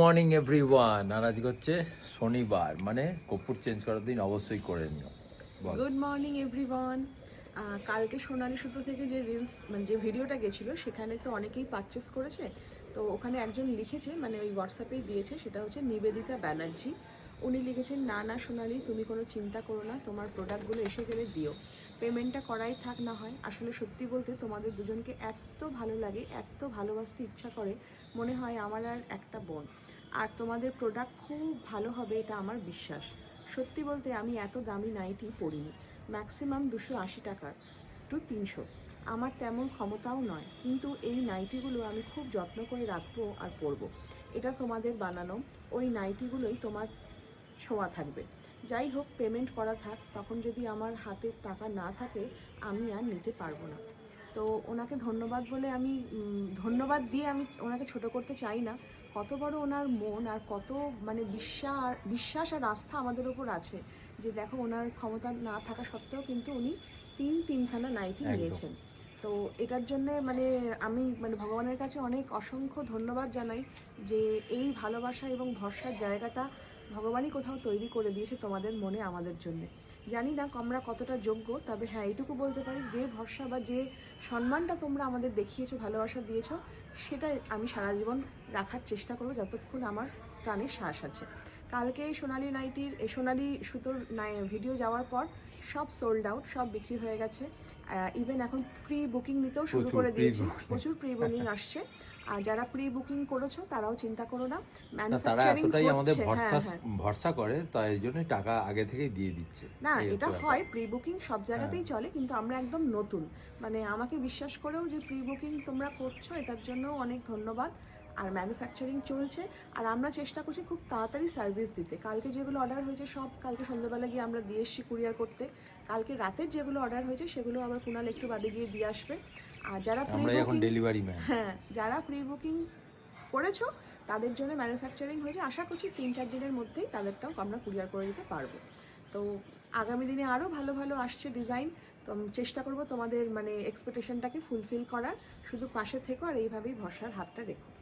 Morning everyone আর আজকে হচ্ছে শনিবার। মানে কপুর চেঞ্জ করার দিন অবশ্যই করে নিও। গুড মর্নিং এভরিওয়ান কালকে সোনালি সুতো থেকে যে রিলস মানে যে ভিডিওটা গেছিল, সেখানে তো অনেকেই পারচেস করেছে। তো ওখানে একজন লিখেছে মানে ওই হোয়াটসঅ্যাপেই দিয়েছে, সেটা হচ্ছে নিবেদিতা ব্যানার্জি। উনি লিখেছেন, না না সোনালি, তুমি কোনো চিন্তা করো না, তোমার প্রোডাক্টগুলো এসে গেলে দিও। পেমেন্টটা করাই থাক না হয়। আসলে সত্যি বলতে তোমাদের দুজনকে এত ভালো লাগে, এত ভালোবাসতে ইচ্ছা করে, মনে হয় আমার আর একটা বোন। আর তোমাদের প্রোডাক্ট খুব ভালো হবে, এটা আমার বিশ্বাস। সত্যি বলতে আমি এত দামি নাইটি পরিনি। ম্যাক্সিমাম দুশো আশি টাকার টু তিনশো। আমার তেমন ক্ষমতাও নয়, কিন্তু এই নাইটিগুলো আমি খুব যত্ন করে রাখব আর পরবো। এটা তোমাদের বানানো। ওই নাইটিগুলোই তোমার ছোঁয়া থাকবে। যাই হোক পেমেন্ট করা থাক তখন যদি আমার হাতে টাকা না থাকে আমি আর নিতে পারব না। তো ওনাকে ধন্যবাদ বলে আমি ধন্যবাদ দিয়ে আমি ওনাকে ছোট করতে চাই না। কত বড় ওনার মন আর কত মানে বিশ্বাস বিশ্বাস আর আস্থা আমাদের ওপর আছে যে দেখো ওনার ক্ষমতা না থাকা সত্ত্বেও কিন্তু উনি তিন তিনখানা নাইটি। নিয়েছেন। তো এটার জন্য মানে আমি মানে ভগবানের কাছে অনেক অসংখ্য ধন্যবাদ জানাই যে এই ভালোবাসা এবং ভরসার জায়গাটা ভগবানই কোথাও তৈরি করে দিয়েছে তোমাদের মনে আমাদের জন্য। জানি না আমরা কতটা যোগ্য তবে হ্যাঁ এইটুকু বলতে পারি যে ভরসা বা যে সম্মানটা তোমরা আমাদের দেখিয়েছো ভালোবাসা দিয়েছ সেটা আমি সারা জীবন রাখার চেষ্টা করব যতক্ষণ আমার প্রাণের শ্বাস আছে। কালকে সোনালি নাইটির সোনালি সুতোর ভিডিও যাওয়ার পর সব সোল্ড আউট সব বিক্রি হয়ে গেছে। ইভেন এখন প্রি বুকিং নিতেও শুরু করে দিয়েছি। প্রচুর প্রি বুকিং আসছে। আর যারা প্রি বুকিং করেছ তারাও চিন্তা করো না। তারা এতটাই আমাদের ভরসা হ্যাঁ হ্যাঁ। ভরসা করে তাই জন্যই টাকা আগে থেকে দিয়ে দিচ্ছে না এটা হয় প্রি বুকিং সব জায়গাতেই হ্যাঁ। চলে কিন্তু আমরা একদম নতুন। মানে আমাকে বিশ্বাস করেও যে প্রি বুকিং তোমরা করছ এটার জন্য অনেক ধন্যবাদ। আর ম্যানুফ্যাকচারিং চলছে আর আমরা চেষ্টা করছি খুব তাড়াতাড়ি সার্ভিস দিতে। কালকে যেগুলো অর্ডার হয়েছে সব কালকে সন্ধ্যাবেলা গিয়ে আমরা দিয়ে এসছি কুরিয়ার করতে। কালকে রাতের যেগুলো অর্ডার হয়েছে সেগুলো আবার কুণাল একটু বাদে গিয়ে দিয়ে আসবে। আর যারা আমরা এখন ডেলিভারি ম্যান হ্যাঁ যারা প্রি বুকিং করেছ তাদের জন্য ম্যানুফ্যাকচারিং হয়েছে। আশা করছি তিন চার দিনের মধ্যেই তাদেরটাও আমরা কুরিয়ার করে দিতে পারব। তো আগামী দিনে আরও ভালো ভালো আসছে ডিজাইন তো চেষ্টা করব তোমাদের মানে এক্সপেকটেশনটাকে ফুলফিল করার। শুধু পাশে থেকো আর এইভাবেই ভরসার হাতটা রেখো।